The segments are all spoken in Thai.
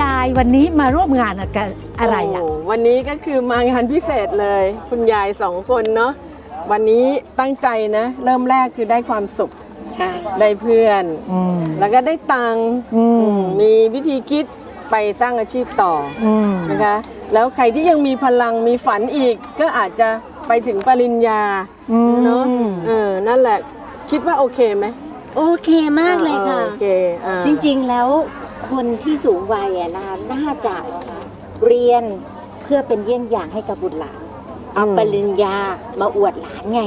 ยายวันนี้มาร่วมงานกับอะไรอะโวันนี้ก็คือมางานพิเศษเลย คุณยายสองคนเนาะวันนี้ตั้งใจนะ เริ่มแรกคือได้ความสุขใช่ได้เพื่อนอืมแล้วก็ได้ตังค์อืมอืมมีวิธีคิดไปสร้างอาชีพต่ออืมนะคะ แล้วใครที่ยังมีพลังมีฝันอีก ก็อาจจะไปถึงปริญญาอืมเนาะเออนั่นแหละคิดว่าโอเคไหมโอเคมากเลยค่ะโอเคอ่าจริงๆแล้ว คนที่สูงวัยอะนะน่าจะเรียนเพื่อเป็นเยี่ยงอย่างให้กับบุตรหลานเอาปริญญามาอวดหลานไง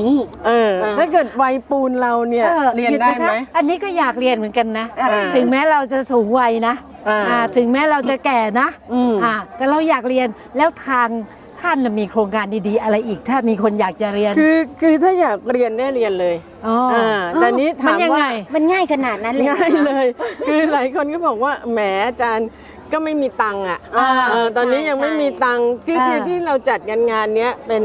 เออ ถ้าเกิดวัยปูนเราเนี่ยออเรียนได้ไหมคินะคะอันนี้ก็อยากเรียนเหมือนกันนะอ่าถึงแม้เราจะสูงวัยนะอ่าอ่าถึงแม้เราจะแก่นะอืมอ่าแต่เราอยากเรียนแล้วทาง ท่านน่ะมีโครงการดีๆ อะไรอีก ถ้ามีคนอยากจะเรียน คือคือถ้าอยากเรียนได้เรียนเลยอ๋ออ่าแต่นี้มันถามยังว่าไงมันง่ายขนาดนั้นเลยเหรอง่ายเลย คือหลายคนก็บอกว่าแหมอาจารย์ก็ไม่มีตังค์อะอ่าเออตอนนี้ยังไม่มีตังค์คืออ่าคือที่เราจัดงานงานเนี้ยเป็น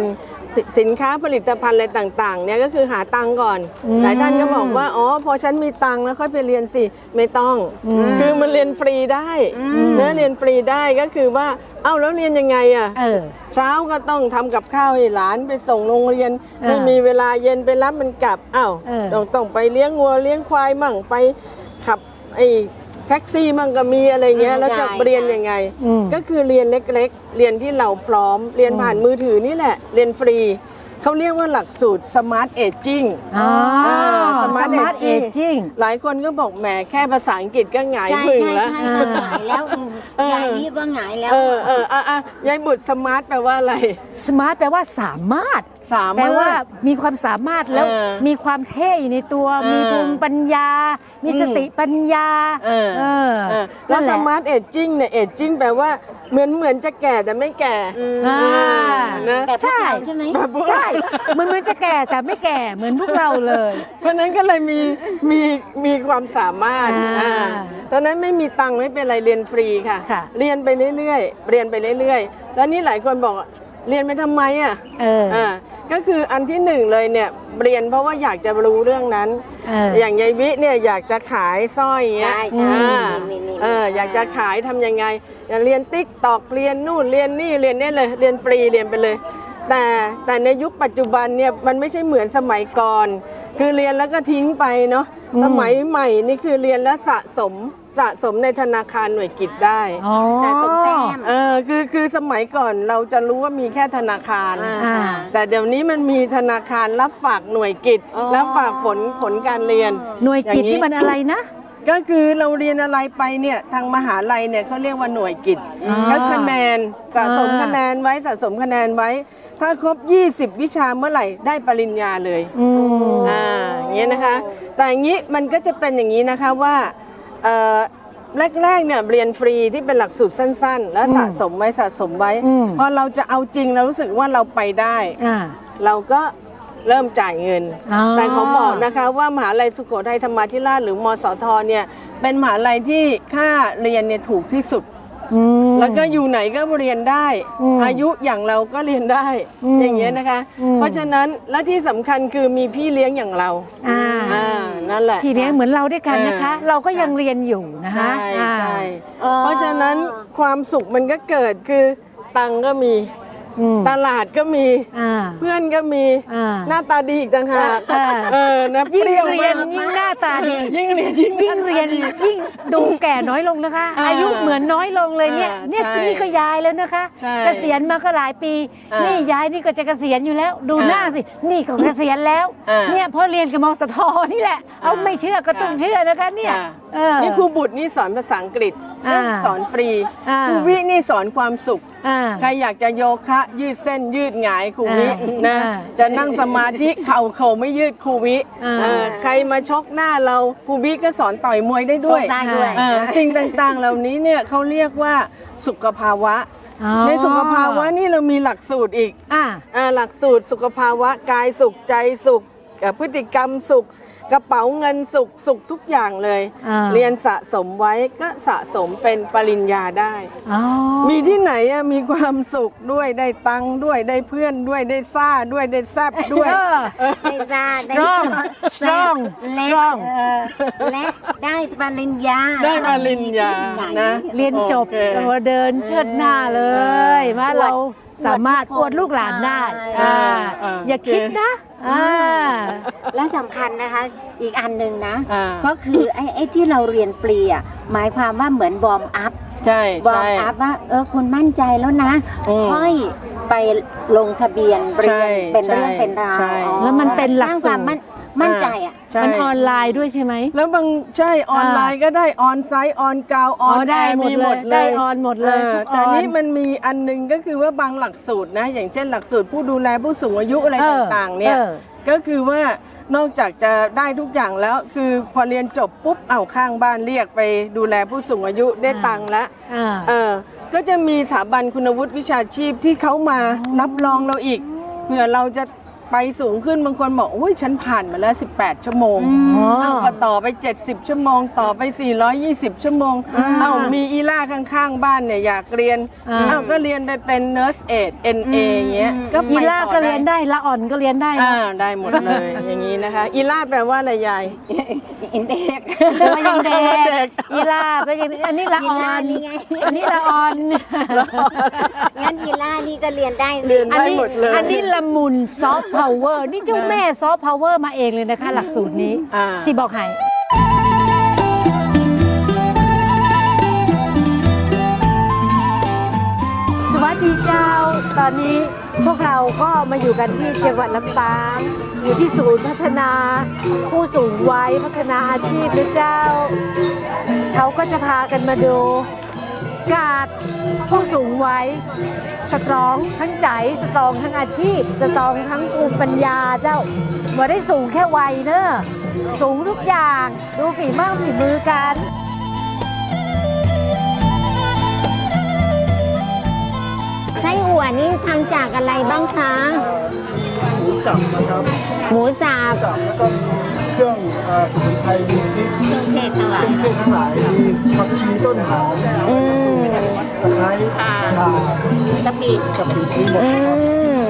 สิสินค้าผลิตภัณฑ์อะไรต่างๆเนี่ยก็คือหาตังค์ก่อน หลายท่านก็บอกว่าอ๋อพอฉันมีตังค์แล้วค่อยไปเรียนสิไม่ต้อง คือมันเรียนฟรีได้นะเรียนฟรีได้ก็คือว่าเอ้าแล้วเรียนยังไงอะเออเช้าก็ต้องทำกับข้าวให้หลานไปส่งโรงเรียนเออไม่มีเวลาเย็นไปรับมันกลับอ้าวเออต้องต้องไปเลี้ยงวัวเลี้ยงควายมั่งไปขับไอ้ แท็กซี่มั่งก็มีอะไรเงี้ยอืมแล้วจะใช่เรียนยังไง อืมก็คือเรียนเล็กๆ เรียนที่เราพร้อม เรียนผ่านมือถือนี่แหละ เรียนฟรี เขาเรียกว่าหลักสูตร Smart Aging อ๋อสมาร์ท Smart เอจิ้ง Aging หลายคนก็บอกแหมแค่ภาษาอังกฤษก็หงายใช่พึงใช่แล้ว ใช่ก็หงายแล้วอืมเออ ยายนี่ก็หงายแล้ว เออเอออะอะยายบุตรสมาร์ทแปลว่าอะไร สมาร์ทแปลว่าสามารถ สามารถแปลว่ามีความสามารถแล้วเออมีความเท่อยู่ในตัวเออมีภูมิปัญญา มีสติปัญญาเออเออเออแล้วนั่นสหะมาร์ทเอจจิ้งเนี่ยเอจจิ้งแปลว่าเหมือนเหมือนจะแก่แต่ไม่แก่อ่านะแบบพวกเราใช่ไหมแบบพวกใช่เหมือนมันจะแก่แต่ไม่แก่เหมือนพวกเราเลย เพราะฉะนั้นก็เลยมีมีมีความสามารถอ่าอ่าตอนนั้นไม่มีตังค์ไม่เป็นไรเรียนฟรีค่ะค่ะ เรียนไปเรื่อยๆเรียนไปเรื่อยๆ แล้วนี่หลายคนบอกเรียนไปทำไมอะเออออ่า ก็คืออันที่หนึ่งเลยเนี่ยเรียนเพราะว่าอยากจะรู้เรื่องนั้น เออออ ย่างยายวิเนี่ยอยากจะขายสร้อยอย่างเงี้ยใช่ใช่อ่านี่นี่นี่เอออยากจะขายทำยังไง อยากเรียนติ๊กตอกเรียนนู่นเรียนนี่เรียนนี่เลยเรียนฟรีเรียนไปเลย แต่แต่ในยุคปัจจุบันเนี่ยมันไม่ใช่เหมือนสมัยก่อน คือเรียนแล้วก็ทิ้งไปเนาะ สมัยใหม่นี่คือเรียนแล้วสะสมสะสมในธนาคารหน่วยกิจได้ อ๋อ สะสมแต้ม เออคือคือสมัยก่อนเราจะรู้ว่ามีแค่ธนาคาร อ่า แต่เดี๋ยวนี้มันมีธนาคารรับฝากหน่วยกิจ อ๋อ รับฝากผลผลการเรียนหน่วยกิจอย่างที่มันอะไรนะ ก็คือเราเรียนอะไรไปเนี่ยทางมหาลัยเนี่ยเขาเรียกว่าหน่วยกิจอ่าแล้วคะแนนสะสมอ่า คะแนนไว้สะสมคะแนนไว้ ถ้าครบ 20 วิชาเมื่อไหร่ได้ปริญญาเลย อืม อ่าอย่างเงี้ยนะคะ แต่อย่างนี้มันก็จะเป็นอย่างนี้นะคะว่าเอ่อแรกๆเนี่ยเรียนฟรีที่เป็นหลักสูตรสั้น ๆ แล้วสะสมไว้สะสมไว้อืมพอเราจะเอาจริงเรารู้สึกว่าเราไปได้อ่าเราก็เริ่มจ่ายเงินอ๋อแต่เขาบอกนะคะว่ามหาลัยสุโขทัยธรรมาธิราชหรือมสทเนี่ยเป็นมหาลัยที่ค่าเรียนเนี่ยถูกที่สุดอืมแล้วก็อยู่ไหนก็เรียนได้อืมอายุอย่างเราก็เรียนได้อืมอย่างเงี้ยนะคะอืมเพราะฉะนั้นและที่สำคัญคือมีพี่เลี้ยงอย่างเราอ่าอ่า นั่นแหละพี่เลี้ยงเหมือนเราด้วยกันนะคะเออเราก็ยังเรียนอยู่นะคะใช่อ่าใช่อ๋อเพราะฉะนั้นความสุขมันก็เกิดคือตังค์ก็มี อืมตลาดก็มี อ่า เพื่อนก็มี อ่า หน้าตาดีอีกต่างหากอ่า เออนะยิ่งปวเรียนมากยิ่งหน้าตาดี ยิ่งเรียนยิ่ง ยิ่งเรียนยิ่งดูแก่น้อยลงนะคะ อ่าอายุเหมือนน้อยลงเลยเนี่ย อ่าเนี่ยใช่นี่ก็ยายแล้วนะคะ ใช่เกษียณมาก็หลายปี อ่านี่นี่ยายนี่ก็จะเกษียณอยู่แล้ว ดูอ่าหน้าสิ นี่ก็เกษียณแล้ว อ่าเนี่ยเพราะเรียนกับมสทนี่แหละ เอาอ่าไม่เชื่อก็ต้องอ่าเชื่อนะคะเนี่ยค่ะเออ นี่ครูบุตรนี่สอนภาษาอังกฤษ อ่าสอนฟรีอ่า ครูวินี่สอนความสุข อ่า ใครอยากจะโยคะยืดเส้นยืดหงายครูวิอ่านะอ่าจะนั่งสมาธิเข่าเข่าไม่ยืดครูวิอ่า เออใครมาชกหน้าเราครูวิก็สอนต่อยมวยได้ด้วยชกได้ด้วย เออสิ่งต่างๆ เหล่านี้เนี่ยเขาเรียกว่าสุขภาวะ อ๋อในสุขภาวะนี่เรามีหลักสูตรอีก อ่า อ่าหลักสูตรสุขภาวะกายสุขใจสุขเอ่อพฤติกรรมสุข กระเป๋าเงินสุขสุขทุกอย่างเลย อ่า เรียนสะสมไว้ก็สะสมเป็นปริญญาได้ อ๋อมีที่ไหนอะมีความสุขด้วยได้ตังค์ด้วยได้เพื่อนด้วยได้ซ่าด้วยได้แซบด้วย เออได้ทราบได้ strong strong และ strong เอ่อและได้ปริญญาได้ปริญญามีที่ไหนะ เรียนจบโอเคเราเดินเชิดหน้าเลยว่าเราสามารถอวดลูกหลานได้ใช่อ่าอ่าอย่าคิดนะ อ่า และสำคัญนะคะ อีกอันหนึ่งนะ อ่า ก็คือไอ้ไอ้ที่เราเรียนฟรีอะหมายความว่าเหมือนวอร์มอัพ ใช่วอร์ใช่ มอัพว่า เออคุณมั่นใจแล้วนะ อืมค่อยไปลงทะเบียนเรียนใช่เป็นเรื่องเป็นราวใช่อ๋อแล้วมันเป็นหลักสร้างความสูตรมั่นมั่นใจอะ ใช่ มันออนไลน์ด้วยใช่ไหม แล้วบางใช่ออนไลน์ก็ได้ออนไซต์ออนกาวออนอ๋อได้แอร์หมดมีเลยหมดเลยได้ออนหมดเลยออทุกออนแต่นี่มันมีอันหนึงก็คือว่าบางหลักสูตรนะ อย่างเช่นหลักสูตรผู้ดูแลผู้สูงอายุอะไรเออต่างๆ เนี่ยเออ ก็คือว่านอกจากจะได้ทุกอย่างแล้ว คือพอเรียนจบปุ๊บเอาข้างบ้านเรียกไปดูแลผู้สูงอายุได้ตังค์แล้ว อ่า เออก็จะมีสถาบันคุณวุฒิวิชาชีพที่เขามารับรองเราอีกเผื่อเราจะ ไปสูงขึ้นบางคนบอกโอ้ยฉันผ่านมาแล้ว 18 ชั่วโมงอ๋อเอาก็ต่อไป 70 ชั่วโมง ต่อไป 420 ชั่วโมงอ่าเอ้ามีอีล่าข้างๆ บ้านเนี่ยอยากเรียนอ่าเอ้าก็เรียนไปเป็น nurse aid NA อย่างเงี้ยก็ไปอีล่าต่อก็เรียนได้ละอ่อนก็เรียนได้นะอ่าได้หมดเลยอย่างนี้นะคะ อีล่าแปลว่าอะไรยายอินเด็กแต่ว่ายังเด็เด็กกอีล่าก็ยังอันนี้ละอ่อนนี่ไงอันนี้ละอ่อนงั้นยีล่านี่ก็เรียนได้สิเรียนอันได้นี้หมดเลยอันนี้ละมุนซอฟต์พาวเวอร์นี่เจ้าแม่ซอฟต์พาวเวอร์มาเองเลยนะคะ หลักสูตรนี้อ่า สิบอกให้สวัสดีเจ้า ตอนนี้พวกเราก็มาอยู่กันที่จังหวัดลำปางอยู่ที่ศูนย์พัฒนา ผู้สูงวัยพัฒนาอาชีพนะเจ้า เขาก็จะพากันมาดู การผู้สูงวัยสตรองทั้งใจสตรองทั้งอาชีพ สตรองทั้งภูมิปัญญาเจ้าบ่ได้สูงแค่วัยเนอะสูงทุกอย่างดูฝีมือฝีมือกันไส้อั่วนี่ทำจากอะไรบ้างคะ หมูสับนะครับ หมูสับสับแล้วก็ เครื่องเอ่อสมุนไพรมีพริกเทศทั้งหลายเครื่องเทศทั้งหลายมีผักชีต้นหอมอืมตะไคร้ข่ากะปิกะปิมีหมดอืม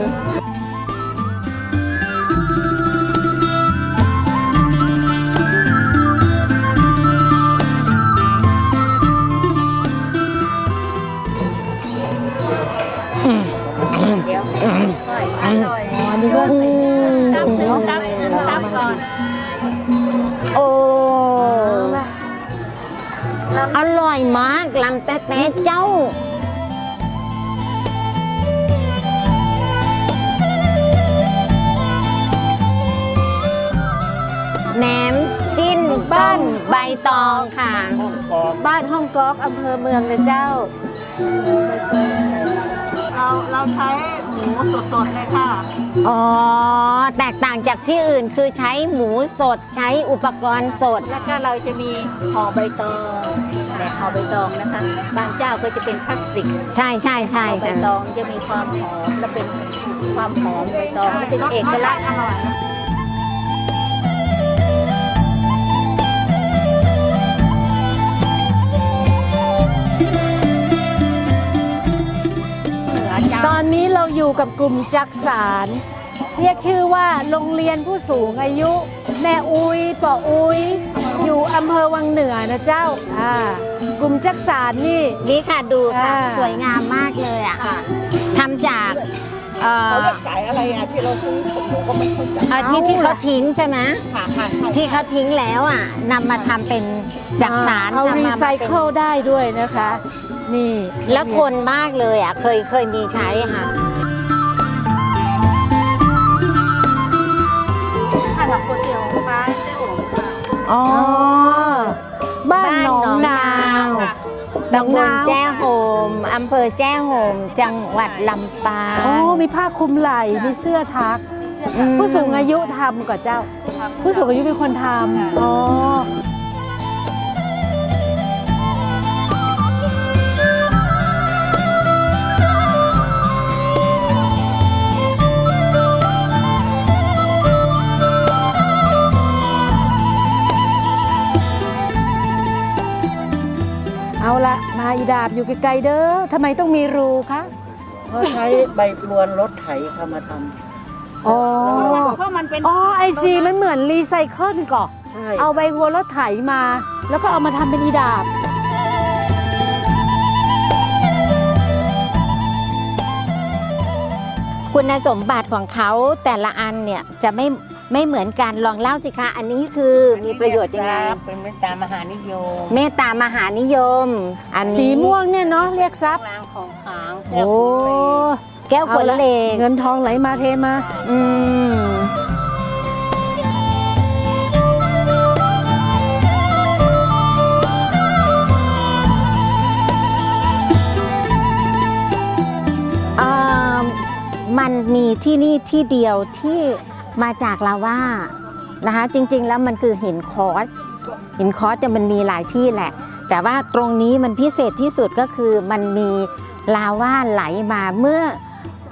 านใบตองค่ะบ้านห้องกอกอำเภอเมืองเลยเจ้า เราเราใช้หมูสดๆเลยค่ะ อ๋อ แตกต่างจากที่อื่นคือใช้หมูสดใช้อุปกรณ์สด แล้วก็เราจะมีห่อใบตองแบบห่อใบตองนะคะ บางเจ้าก็จะเป็นพลาสติกใช่ใช่ใช่ห่อใบจ้ะ ตองจะมีความหอมและเป็นความหอมใบตองและเป็นเอกลักษณ์ ตอนนี้เราอยู่กับกลุ่มจักสารเรียกชื่อว่าโรงเรียนผู้สูงอายุ แม่อุยปออุยอยู่อำเภอวังเหนือนะเจ้าอ่ากลุ่มจักสารนี่ นี่ค่ะดูค่ะ อ่า สวยงามมากเลยอะทำจากเอ่อสายอะไรอะที่เราซื้อผมหนูก็ไม่เข้าใจอาที่ที่เขาทิ้งใช่ไหมค่ะค่ะที่เขาทิ้งแล้วอะนำมาทำเป็นจักสารเอาทำรีมาไซเป็น เคิลได้ด้วยนะคะ นี่แล้วทนมากเลยอะเคยเคยมีใช้ค่ะอ๋อ บ้านหนองนาวตำบลแจ้โฮมอำเภอแจ้โฮมจังหวัดลำปางโอ้มีผ้าคลุมไหล่มีเสื้อทักอืมผู้สูงอายุทำก่อนเจ้า ผู้สูงอายุเป็นคนทำอ๋อ อีดาบอยู่ไกลๆเด้อทำไมต้องมีรูคะ เขาใช้ใบพลวนรถไถค่ะมาทอ๋อ เพราะมันเป็นอ๋อไอซีมันเหมือนรีไซเคิลก่อนำใช่เอาใบวัวรถไถมา แล้วก็เอามาทำเป็นอีดาบ คุณสมบัติของเขาแต่ละอันเนี่ยจะไม่ ไม่เหมือนกันลองเล่าสิคะอันนี้คือมีประโยชน์ยังไงเป็นเมตตามหานิยม เมตตามหานิยม อันนี้สีม่วงเนี่ยเนาะเรียกทรัพย์ล้างของขลังโอ้แก้วขนเหล็กเงินทองไหลมาเทมา อืมอ่ามันมีที่นี่ที่เดียวที่ มาจากลาว่านะคะจริงๆแล้วมันคือหินคอสหินคอสจะมันมีหลายที่แหละ แต่ว่าตรงนี้มันพิเศษที่สุดก็คือมันมีลาว่าไหลมาเมื่อ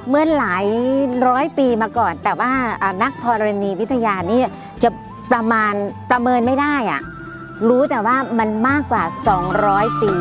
เมื่อหลายร้อยปีมาก่อน แต่ว่านักธรณีวิทยานี่จะประมาณประเมินไม่ได้อะรู้แต่ว่ามันมากกว่า 200 ปี